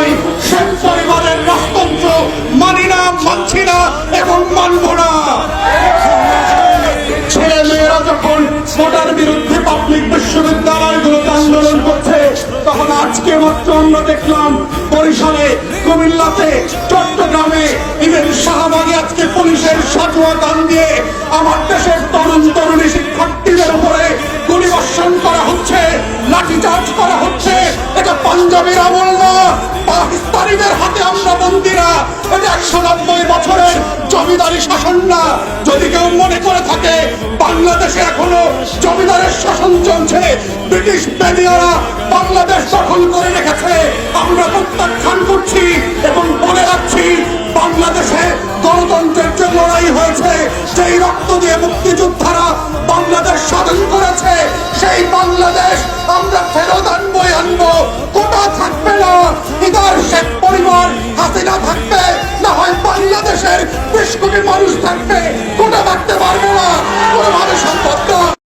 নাই শেখ পরিবারের রাজতন্ত্র মানি না, মানছি না এবং মানব না। ছেলে মেয়েরা যখন ভোটার বিরুদ্ধে পাবলিক বিশ্ববিদ্যালয়গুলোতে আন্দোলন করছে, তখন আজকে মাত্র আমরা দেখলাম বরিশালে, কুমিল্লাতে, চট্টগ্রামে ইভেন শাহবাগে আজকে পুলিশের সাজুয়া গান দিয়ে আমার দেশের তরুণ, তরুণী শিক্ষার্থীদের এটা একশো নব্বই বছরের জমিদারি শাসন না। যদি কেউ মনে করে থাকে, বাংলাদেশে এখনও জমিদারের শাসন চলছে। ব্রিটিশ বাংলাদেশ দখল করে রেখেছে। আমরা প্রত্যাখ্যান করছি এবং বলে রাখছি, বাংলাদেশে গণতন্ত্রের যে লড়াই হয়েছে, সেই রক্ত দিয়ে মুক্তিযোদ্ধারা থাকবে কোটা থাকতে পারে।